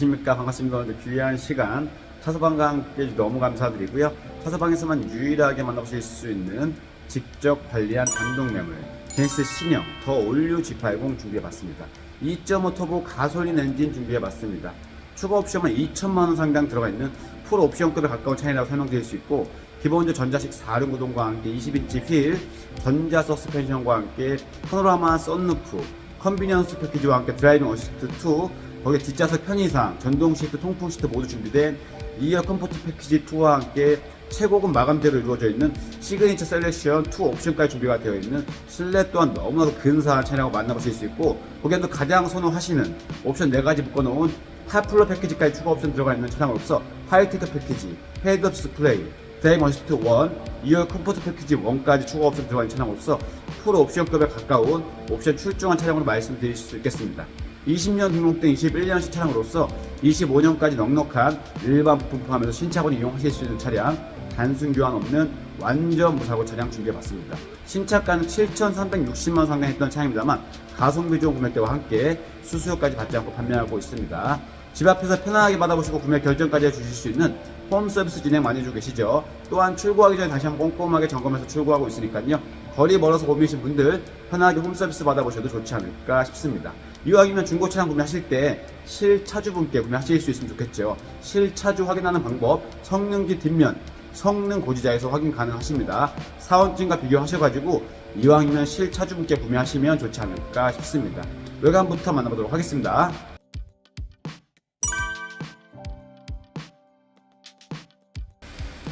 안녕하십니까. 반갑습니다. 오늘 귀한 시간. 차서방과 함께 너무 감사드리고요. 차서방에서만 유일하게 만나보실 수 있는 직접 관리한 단독 매물 제네시스 신형 더 올류 G80 준비해봤습니다. 2.5 터보 가솔린 엔진 준비해봤습니다. 추가 옵션은 2천만원 상당 들어가 있는 풀 옵션급에 가까운 차량이라고 설명드릴 수 있고 기본적으로 전자식 4륜 구동과 함께 20인치 휠, 전자 서스펜션과 함께 파노라마 썬루프, 컨비니언스 패키지와 함께 드라이빙 어시스트 2, 거기에 뒷좌석 편의상, 전동 시트, 통풍 시트 모두 준비된 2열 컴포트 패키지 2와 함께 최고급 마감재로 이루어져 있는 시그니처 셀렉션 2 옵션까지 준비가 되어 있는 실내 또한 너무나도 근사한 차량을 만나보실 수 있고 거기에도 가장 선호하시는 옵션 4가지 묶어놓은 파플러 패키지까지 추가 옵션 들어가 있는 차량으로서 화이트드 패키지, 헤드업 디스플레이, 드라이브 어시스트 1, 2열 컴포트 패키지 1까지 추가 옵션 들어가 있는 차량으로서 풀 옵션급에 가까운 옵션 출중한 차량으로 말씀드릴 수 있겠습니다. 20년 등록된 21년식 차량으로서 25년까지 넉넉한 일반 부품 포함해서 신차고를 이용하실 수 있는 차량, 단순 교환 없는 완전 무사고 차량 준비해봤습니다. 신차가는 7,360만 상당 했던 차량입니다만 가성비 좋은 금액대와 함께 수수료까지 받지 않고 판매하고 있습니다. 집 앞에서 편안하게 받아보시고 구매 결정까지 해주실 수 있는 홈 서비스 진행 많이 해주고 계시죠. 또한 출고하기 전에 다시 한번 꼼꼼하게 점검해서 출고하고 있으니까요. 거리 멀어서 고민이신 분들 편하게 홈 서비스 받아보셔도 좋지 않을까 싶습니다. 이왕이면 중고 차량 구매하실 때 실차주분께 구매하실 수 있으면 좋겠죠. 실차주 확인하는 방법, 성능지 뒷면, 성능 고지자에서 확인 가능하십니다. 사원증과 비교하셔가지고 이왕이면 실차주분께 구매하시면 좋지 않을까 싶습니다. 외관부터 만나보도록 하겠습니다.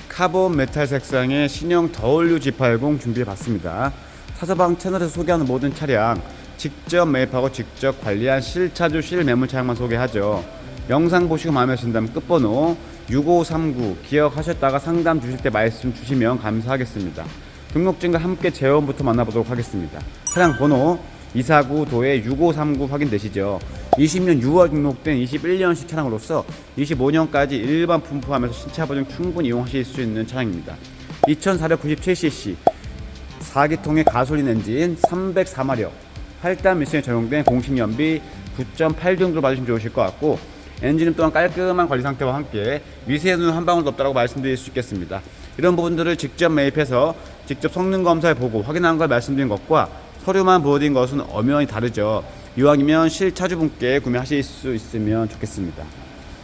카본 메탈 색상의 신형 더올류 G80 준비해봤습니다. 사서방 채널에서 소개하는 모든 차량 직접 매입하고 직접 관리한 실차주 실매물 차량만 소개하죠. 영상 보시고 마음에 드신다면 끝번호 6539 기억하셨다가 상담 주실 때 말씀 주시면 감사하겠습니다. 등록증과 함께 재원부터 만나보도록 하겠습니다. 차량 번호 249 도에 6539 확인되시죠? 20년 6월 등록된 21년식 차량으로서 25년까지 일반 분포하면서 신차 보증 충분히 이용하실 수 있는 차량입니다. 2497cc 4기통의 가솔린 엔진 304마력 8단 미션에 적용된 공식 연비 9.8 정도로 받으시면 좋으실 것 같고 엔진은 또한 깔끔한 관리 상태와 함께 미세누 한 방울도 없다고 말씀드릴 수 있겠습니다. 이런 부분들을 직접 매입해서 직접 성능 검사해 보고 확인한 걸 말씀드린 것과 서류만 보여드린 것은 엄연히 다르죠. 이왕이면 실차주분께 구매하실 수 있으면 좋겠습니다.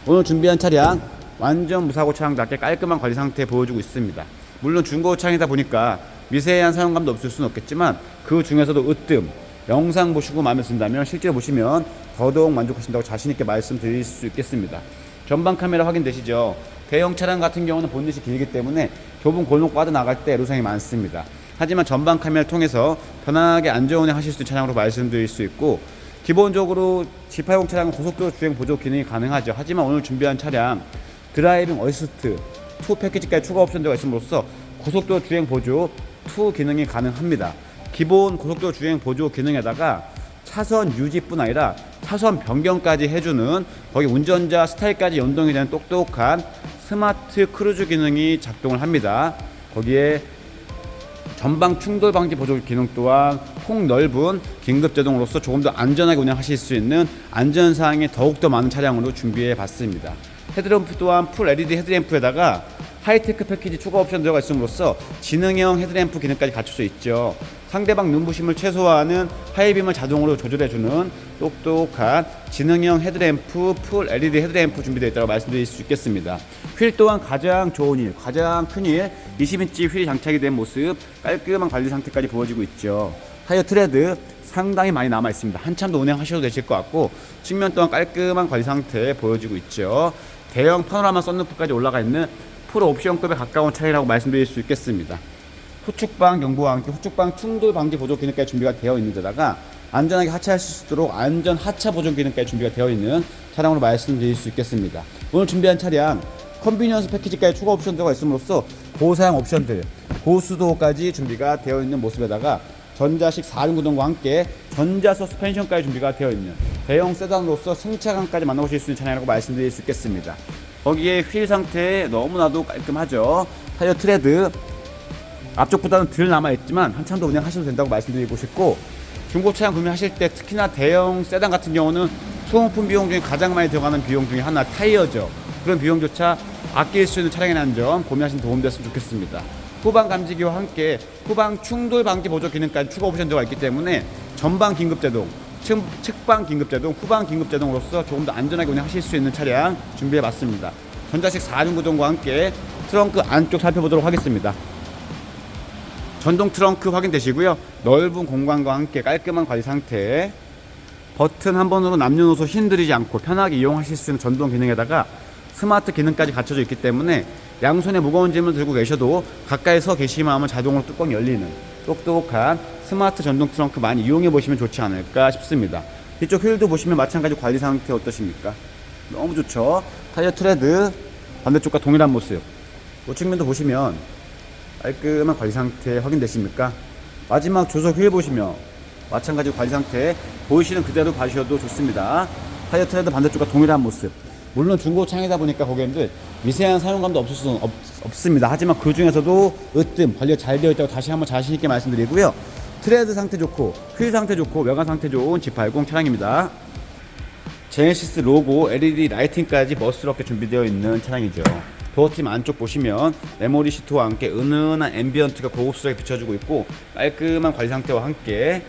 오늘 준비한 차량 완전 무사고 차량답게 깔끔한 관리 상태 보여주고 있습니다. 물론 중고 차량이다 보니까 미세한 사용감도 없을 수는 없겠지만 그 중에서도 으뜸 영상 보시고 마음에 든다면 실제로 보시면 더더욱 만족하신다고 자신 있게 말씀드릴 수 있겠습니다. 전방 카메라 확인되시죠? 대형 차량 같은 경우는 본넷이 길기 때문에 좁은 골목 빠져나갈 때 애로사항이 많습니다. 하지만 전방 카메라를 통해서 편하게 안전운행 하실 수 있는 차량으로 말씀드릴 수 있고 기본적으로 G80 차량은 고속도로 주행 보조 기능이 가능하죠. 하지만 오늘 준비한 차량 드라이빙 어시스트 2 패키지까지 추가 옵션들가 있음으로써 고속도로 주행 보조 2 기능이 가능합니다. 기본 고속도로 주행 보조 기능에다가 차선 유지뿐 아니라 차선 변경까지 해주는 거기 운전자 스타일까지 연동이 되는 똑똑한 스마트 크루즈 기능이 작동을 합니다. 거기에 전방 충돌 방지 보조 기능 또한 폭 넓은 긴급 제동으로서 조금 더 안전하게 운행하실 수 있는 안전 사항이 더욱 더 많은 차량으로 준비해 봤습니다. 헤드램프 또한 풀 LED 헤드램프에다가 하이테크 패키지 추가 옵션 들어가 있음으로써 지능형 헤드램프 기능까지 갖춰져 있죠. 상대방 눈부심을 최소화하는 하이빔을 자동으로 조절해주는 똑똑한 지능형 헤드램프, 풀 LED 헤드램프 준비되어 있다고 말씀드릴 수 있겠습니다. 휠 또한 가장 좋은 일, 가장 큰 일, 20인치 휠이 장착이 된 모습, 깔끔한 관리 상태까지 보여지고 있죠. 타이어 트레드 상당히 많이 남아 있습니다. 한참 더 운행하셔도 되실 것 같고 측면 또한 깔끔한 관리 상태 보여지고 있죠. 대형 파노라마 썬루프까지 올라가 있는 풀 옵션급에 가까운 차량이라고 말씀드릴 수 있겠습니다. 후축방 경보와 함께 후축방 충돌 방지 보조 기능까지 준비가 되어 있는 데다가 안전하게 하차할 수 있도록 안전 하차 보조 기능까지 준비가 되어 있는 차량으로 말씀드릴 수 있겠습니다. 오늘 준비한 차량 컨비니언스 패키지까지 추가 옵션 들어가 있음으로써 고사양 옵션들 고수도까지 준비가 되어 있는 모습에다가 전자식 4륜 구동과 함께 전자 서스펜션까지 준비가 되어 있는 대형 세단으로서 승차감까지 만나보실 수 있는 차량이라고 말씀드릴 수 있겠습니다. 거기에 휠 상태 너무나도 깔끔하죠. 타이어 트레드 앞쪽보다는 덜 남아있지만 한참 더 운행하셔도 된다고 말씀드리고 싶고 중고 차량 구매하실 때 특히나 대형 세단 같은 경우는 소모품 비용 중에 가장 많이 들어가는 비용 중에 하나 타이어죠. 그런 비용조차 아낄 수 있는 차량이라는 점 고민하시는 도움 됐으면 좋겠습니다. 후방 감지기와 함께 후방 충돌 방지 보조 기능까지 추가 옵션 들어가 있기 때문에 전방 긴급 제동, 측, 측방 긴급 제동, 후방 긴급 제동으로서 조금 더 안전하게 운행하실 수 있는 차량 준비해 봤습니다. 전자식 4륜 구동과 함께 트렁크 안쪽 살펴보도록 하겠습니다. 전동 트렁크 확인되시고요. 넓은 공간과 함께 깔끔한 관리 상태. 버튼 한 번으로 남녀노소 힘들이지 않고 편하게 이용하실 수 있는 전동 기능에다가 스마트 기능까지 갖춰져 있기 때문에 양손에 무거운 짐을 들고 계셔도 가까이서 계시기만 하면 자동으로 뚜껑이 열리는 똑똑한 스마트 전동 트렁크 많이 이용해 보시면 좋지 않을까 싶습니다. 이쪽 휠도 보시면 마찬가지 관리 상태 어떠십니까? 너무 좋죠. 타이어 트레드 반대쪽과 동일한 모습. 우측면도 보시면 깔끔한 관리 상태 확인되십니까? 마지막 조석 휠 보시면 마찬가지 관리 상태 보이시는 그대로 봐주셔도 좋습니다. 타이어 트레드 반대쪽과 동일한 모습. 물론 중고차이다 보니까 고객님들 미세한 사용감도 없을 수는 없, 없습니다. 하지만 그 중에서도 으뜸 관리가 잘 되어 있다고 다시 한번 자신 있게 말씀드리고요. 트레드 상태 좋고 휠 상태 좋고 외관 상태 좋은 G80 차량입니다. 제네시스 로고, LED 라이팅까지 멋스럽게 준비되어 있는 차량이죠. 도어팀 안쪽 보시면 메모리 시트와 함께 은은한 앰비언트가 고급스럽게 비춰주고 있고 깔끔한 관리 상태와 함께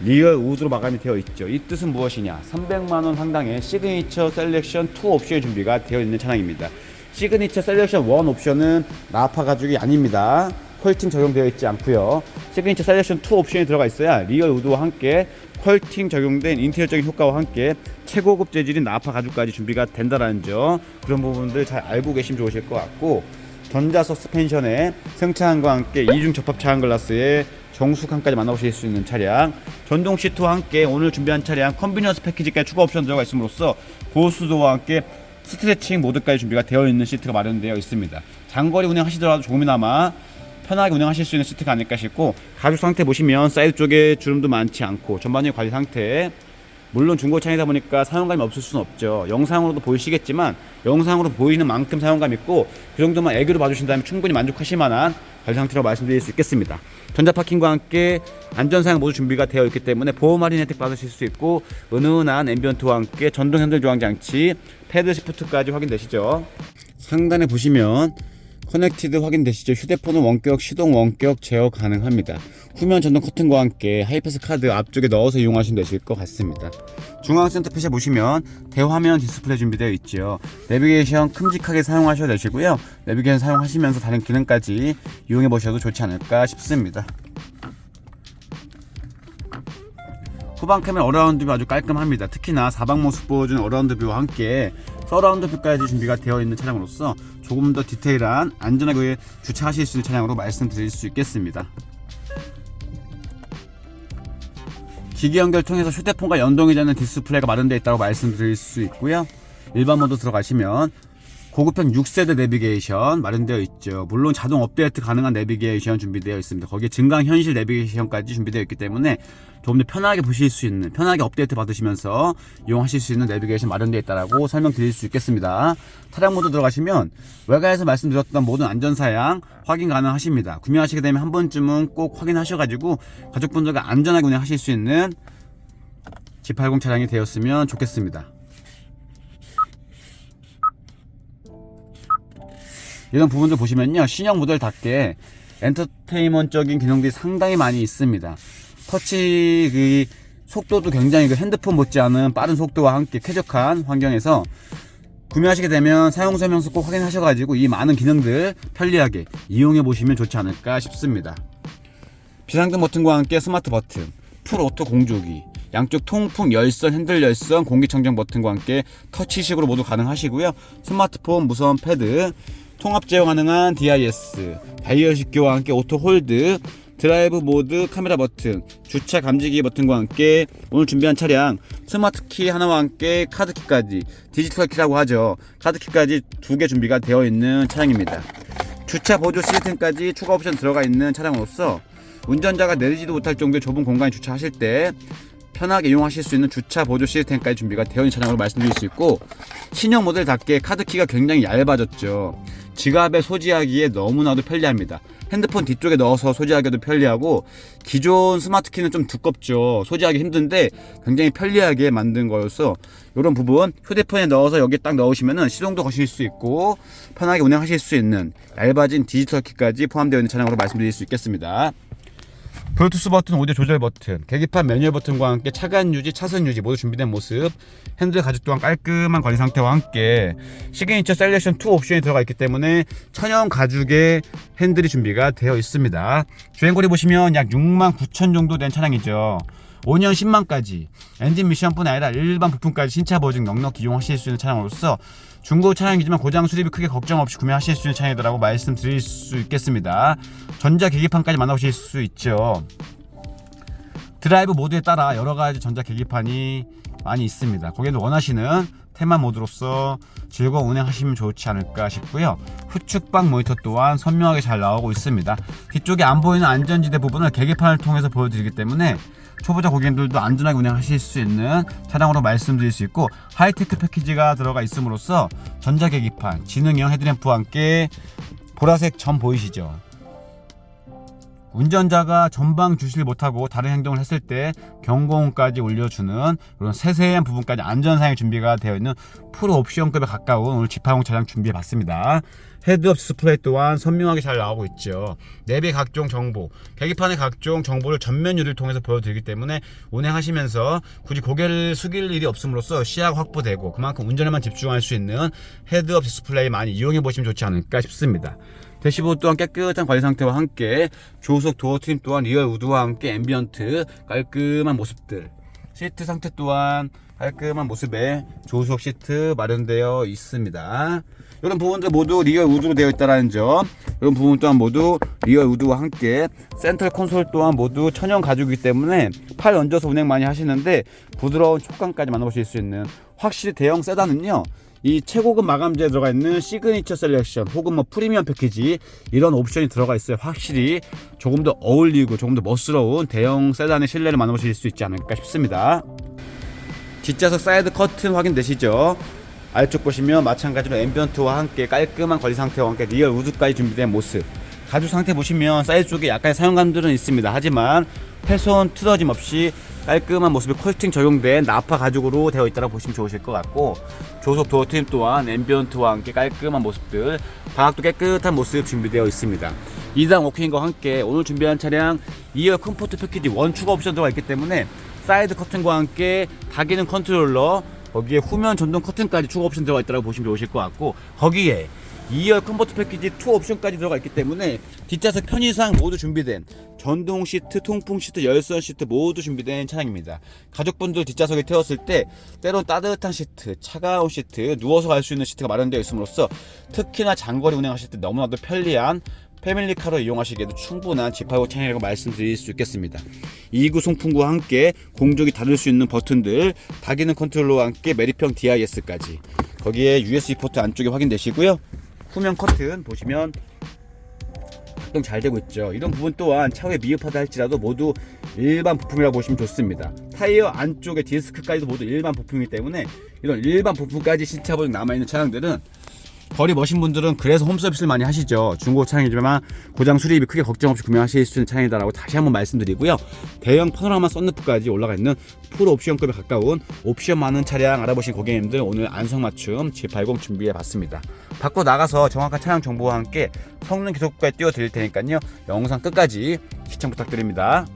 리얼 우드로 마감이 되어 있죠. 이 뜻은 무엇이냐? 300만 원 상당의 시그니처 셀렉션 2 옵션이 준비가 되어 있는 차량입니다. 시그니처 셀렉션 1 옵션은 나파 가죽이 아닙니다. 퀄팅 적용되어 있지 않고요. 시그니처 셀렉션 2 옵션이 들어가 있어야 리얼 우드와 함께 퀄팅 적용된 인테리어적인 효과와 함께 최고급 재질인 나파 가죽까지 준비가 된다라는 점 그런 부분들 잘 알고 계시면 좋으실 것 같고 전자 서스펜션에 승차함과 함께 이중 접합 차량 글라스에 정수칸까지 만나보실 수 있는 차량 전동 시트와 함께 오늘 준비한 차량 컨비니언스 패키지까지 추가 옵션 들어가 있음으로써 고수도와 함께 스트레칭 모드까지 준비가 되어 있는 시트가 마련되어 있습니다 장거리 운행하시더라도 조금이나마 편하게 운행하실 수 있는 시트가 아닐까 싶고 가죽 상태 보시면 사이드 쪽에 주름도 많지 않고 전반적인 관리 상태. 물론 중고차이다 보니까 사용감이 없을 수는 없죠. 영상으로도 보이시겠지만 영상으로 보이는 만큼 사용감 있고 그 정도만 애교로 봐주신다면 충분히 만족하실 만한 관리 상태라고 말씀드릴 수 있겠습니다. 전자 파킹과 함께 안전사양 모두 준비가 되어 있기 때문에 보험 할인 혜택 받으실 수 있고 은은한 앰비언트와 함께 전동 핸들 조항 장치 패드 시프트까지 확인되시죠? 상단에 보시면 커넥티드 확인되시죠? 휴대폰은 원격, 시동 원격 제어 가능합니다. 후면 전동 커튼과 함께 하이패스 카드 앞쪽에 넣어서 이용하시면 되실 것 같습니다. 중앙 센터핏에 보시면 대화면 디스플레이 준비되어 있죠. 내비게이션 큼직하게 사용하셔도 되시고요. 내비게이션 사용하시면서 다른 기능까지 이용해 보셔도 좋지 않을까 싶습니다. 후방 카메라 어라운드 뷰 아주 깔끔합니다. 특히나 사방 모습 보여주는 어라운드 뷰와 함께 서라운드 뷰까지 준비가 되어 있는 차량으로서 조금 더 디테일한 안전하게 주차하실 수 있는 차량으로 말씀드릴 수 있겠습니다. 기기 연결 통해서 휴대폰과 연동이 되는 디스플레이가 마련되어 있다고 말씀드릴 수 있고요. 일반 모드 들어가시면 고급형 6세대 내비게이션 마련되어 있죠. 물론 자동 업데이트 가능한 내비게이션 준비되어 있습니다. 거기에 증강 현실 내비게이션까지 준비되어 있기 때문에 조금 더 편하게 보실 수 있는, 편하게 업데이트 받으시면서 이용하실 수 있는 내비게이션 마련되어 있다라고 설명드릴 수 있겠습니다. 차량 모드 들어가시면 외관에서 말씀드렸던 모든 안전 사양 확인 가능하십니다. 구매하시게 되면 한 번쯤은 꼭 확인하셔가지고 가족분들과 안전하게 운행하실 수 있는 G80 차량이 되었으면 좋겠습니다. 이런 부분들 보시면요 신형 모델답게 엔터테인먼트적인 기능들이 상당히 많이 있습니다. 터치 그 속도도 굉장히 그 핸드폰 못지않은 빠른 속도와 함께 쾌적한 환경에서 구매하시게 되면 사용 설명서 꼭 확인하셔가지고 이 많은 기능들 편리하게 이용해 보시면 좋지 않을까 싶습니다. 비상등 버튼과 함께 스마트 버튼 풀 오토 공조기 양쪽 통풍 열선 핸들 열선 공기청정 버튼과 함께 터치식으로 모두 가능하시고요. 스마트폰 무선 패드 통합 제어 가능한 DIS, 다이얼 식교와 함께 오토 홀드, 드라이브 모드 카메라 버튼, 주차 감지기 버튼과 함께 오늘 준비한 차량 스마트 키 하나와 함께 카드 키까지 디지털 키라고 하죠. 카드 키까지 두 개 준비가 되어 있는 차량입니다. 주차 보조 시스템까지 추가 옵션 들어가 있는 차량으로서 운전자가 내리지도 못할 정도의 좁은 공간에 주차하실 때 편하게 이용하실 수 있는 주차 보조 시스템까지 준비가 되어 있는 차량으로 말씀드릴 수 있고 신형 모델답게 카드키가 굉장히 얇아졌죠. 지갑에 소지하기에 너무나도 편리합니다. 핸드폰 뒤쪽에 넣어서 소지하기도 편리하고 기존 스마트 키는 좀 두껍죠. 소지하기 힘든데 굉장히 편리하게 만든 거여서 이런 부분 휴대폰에 넣어서 여기 딱 넣으시면은 시동도 거실 수 있고 편하게 운행하실 수 있는 얇아진 디지털 키까지 포함되어 있는 차량으로 말씀드릴 수 있겠습니다. 블루투스 버튼, 오디오 조절 버튼, 계기판 매뉴얼 버튼과 함께 차간 유지, 차선 유지 모두 준비된 모습. 핸들 가죽 또한 깔끔한 관리 상태와 함께 시그니처 셀렉션 2 옵션이 들어가 있기 때문에 천연 가죽의 핸들이 준비가 되어 있습니다. 주행거리 보시면 약 6만 9천 정도 된 차량이죠. 5년 10만까지 엔진 미션뿐 아니라 일반 부품까지 신차 보증 넉넉히 이용하실 수 있는 차량으로서 중고 차량이지만 고장 수리비 크게 걱정 없이 구매하실 수 있는 차량이라고 말씀드릴 수 있겠습니다. 전자 계기판까지 만나보실 수 있죠. 드라이브 모드에 따라 여러 가지 전자 계기판이 많이 있습니다. 거기에는 원하시는 테마 모드로서 즐거운 운행하시면 좋지 않을까 싶고요. 후측방 모니터 또한 선명하게 잘 나오고 있습니다. 뒤쪽에 안 보이는 안전지대 부분을 계기판을 통해서 보여드리기 때문에 초보자 고객님들도 안전하게 운행하실 수 있는 차량으로 말씀드릴 수 있고 하이테크 패키지가 들어가 있음으로써 전자 계기판, 지능형 헤드램프와 함께 보라색 점 보이시죠? 운전자가 전방 주시를 못하고 다른 행동을 했을 때 경고음까지 올려주는 이런 세세한 부분까지 안전사양 준비가 되어 있는 풀 옵션급에 가까운 오늘 지파용 차량 준비해봤습니다. 헤드업 디스플레이 또한 선명하게 잘 나오고 있죠. 내비 각종 정보, 계기판의 각종 정보를 전면 유리를 통해서 보여드리기 때문에 운행하시면서 굳이 고개를 숙일 일이 없음으로써 시야가 확보되고 그만큼 운전에만 집중할 수 있는 헤드업 디스플레이 많이 이용해 보시면 좋지 않을까 싶습니다. 대시보드 또한 깨끗한 관리 상태와 함께 조속 도어 트림 또한 리얼 우드와 함께 앰비언트 깔끔한 모습들. 시트 상태 또한 깔끔한 모습의 조속 시트 마련되어 있습니다. 이런 부분들 모두 리얼 우드로 되어 있다는 점. 이런 부분 또한 모두 리얼 우드와 함께 센트럴 콘솔 또한 모두 천연 가죽이기 때문에 팔 얹어서 운행 많이 하시는데 부드러운 촉감까지 만나보실 수 있는 확실히 대형 세단은요 이 최고급 마감재에 들어가 있는 시그니처 셀렉션 혹은 뭐 프리미엄 패키지 이런 옵션이 들어가 있어요. 확실히 조금 더 어울리고 조금 더 멋스러운 대형 세단의 실내를 만나보실 수 있지 않을까 싶습니다. 뒷좌석 사이드 커튼 확인되시죠? 아래쪽 보시면 마찬가지로 앰비언트와 함께 깔끔한 거리 상태와 함께 리얼 우드까지 준비된 모습 가죽 상태 보시면 사이드 쪽에 약간의 사용감들은 있습니다 하지만 훼손 틀어짐 없이 깔끔한 모습의 코팅 적용된 나파 가죽으로 되어 있다고 보시면 좋으실 것 같고 조속 도어 트림 또한 앰비언트와 함께 깔끔한 모습들 바닥도 깨끗한 모습 준비되어 있습니다. 2단 워킹과 함께 오늘 준비한 차량 2열 컴포트 패키지 원 추가 옵션 들어가 있기 때문에 사이드 커튼과 함께 다기능 컨트롤러 거기에 후면 전동 커튼까지 추가 옵션 들어가 있다고 보시면 좋으실 것 같고 거기에 2열 컴포트 패키지 2 옵션까지 들어가 있기 때문에 뒷좌석 편의상 모두 준비된 전동 시트, 통풍 시트, 열선 시트 모두 준비된 차량입니다. 가족분들 뒷좌석에 태웠을 때 때론 따뜻한 시트, 차가운 시트, 누워서 갈 수 있는 시트가 마련되어 있음으로써 특히나 장거리 운행하실 때 너무나도 편리한 패밀리카로 이용하시기에도 충분한 G85 차량이라고 말씀드릴 수 있겠습니다. 2구 송풍구와 함께 공조기 닫을 수 있는 버튼들, 다기능 컨트롤러와 함께 메리평 DIS까지 거기에 USB 포트 안쪽에 확인되시고요. 후면 커튼 보시면 작동 잘 되고 있죠. 이런 부분 또한 차후에 미흡하다 할지라도 모두 일반 부품이라고 보시면 좋습니다. 타이어 안쪽에 디스크까지도 모두 일반 부품이기 때문에 이런 일반 부품까지 신차 보증 남아있는 차량들은 거리 머신 분들은 그래서 홈 서비스를 많이 하시죠. 중고 차량이지만 고장 수리비 크게 걱정 없이 구매하실 수 있는 차량이다라고 다시 한번 말씀드리고요. 대형 파노라마 썬루프까지 올라가 있는 풀 옵션급에 가까운 옵션 많은 차량 알아보신 고객님들 오늘 안성맞춤 G80 준비해 봤습니다. 밖으로 나가서 정확한 차량 정보와 함께 성능 기록까지 띄워드릴 테니까요. 영상 끝까지 시청 부탁드립니다.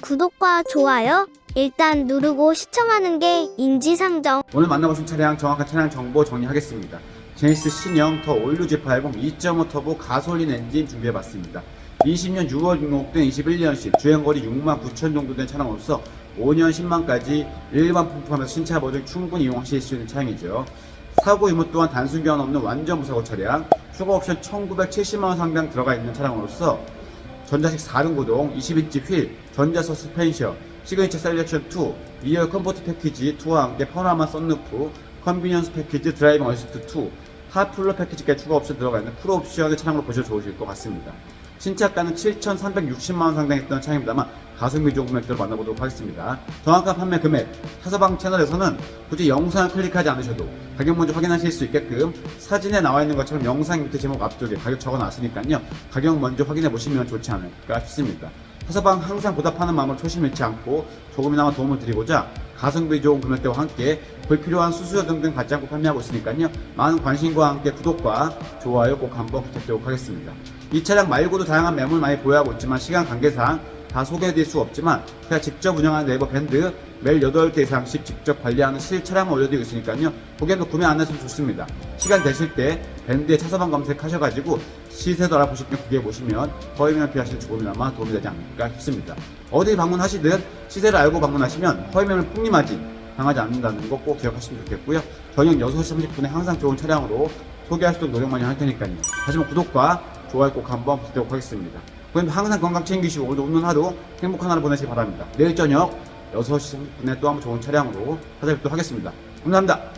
구독과 좋아요 일단 누르고 시청하는 게 인지상정. 오늘 만나보신 차량 정확한 차량 정보 정리하겠습니다. 제니스 신형 더 올류 G80 2.5 터보 가솔린 엔진 준비해봤습니다. 20년 6월 등록된 21년식 주행거리 6만 9천 정도 된 차량으로서 5년 10만까지 일반 품품하면서 신차 보증 충분히 이용하실 수 있는 차량이죠. 사고 유무 또한 단순 교환 없는 완전 무사고 차량, 추가 옵션 1970만원 상당 들어가 있는 차량으로서 전자식 4륜 구동, 20인치 휠, 전자 서스펜션, 시그니처 셀렉션 2, 2열 컴포트 패키지 2와 함께 파노라마 썬루프, 컨비니언스 패키지 드라이빙 어시스트 2, 핫플러 패키지까지 추가 옵션 들어가 있는 풀 옵션의 차량으로 보셔도 좋으실 것 같습니다. 신차가는 7,360만원 상당했던 차량입니다만 가성비 좋은 금액들을 만나보도록 하겠습니다. 정확한 판매 금액, 타서방 채널에서는 굳이 영상을 클릭하지 않으셔도 가격 먼저 확인하실 수 있게끔 사진에 나와 있는 것처럼 영상 밑에 제목 앞쪽에 가격 적어 놨으니까요. 가격 먼저 확인해 보시면 좋지 않을까 싶습니다. 타서방 항상 보답하는 마음을 초심 잃지 않고 조금이나마 도움을 드리고자 가성비 좋은 금액대와 함께 불필요한 수수료 등등 받지 않고 판매하고 있으니까요. 많은 관심과 함께 구독과 좋아요 꼭 한번 부탁드리도록 하겠습니다. 이 차량 말고도 다양한 매물 많이 보유하고 있지만 시간 관계상 다 소개해드릴 수 없지만 제가 직접 운영하는 네이버 밴드 매일 8개 이상씩 직접 관리하는 실 차량을 올려드리고 있으니까요. 고객도 구매 안 하시면 좋습니다. 시간 되실 때 밴드에 차서방 검색하셔가지고 시세도 알아보실 겸 구경해보시면 허위매물 피하시는 조금이나마 도움이 되지 않을까 싶습니다. 어디 방문하시든 시세를 알고 방문하시면 허위매물 폭리맞이 당하지 않는다는 거 꼭 기억하시면 좋겠고요. 저녁 6시 30분에 항상 좋은 차량으로 소개할 수 있도록 노력 많이 할 테니까요. 한번 구독과 좋아요 꼭 한번 부탁드리도록 하겠습니다. 고객님 항상 건강 챙기시고 오늘도 오는 하루 행복한 하루 보내시기 바랍니다. 내일 저녁 6시 30분에 또 한번 좋은 차량으로 찾아뵙도록 하겠습니다. 감사합니다.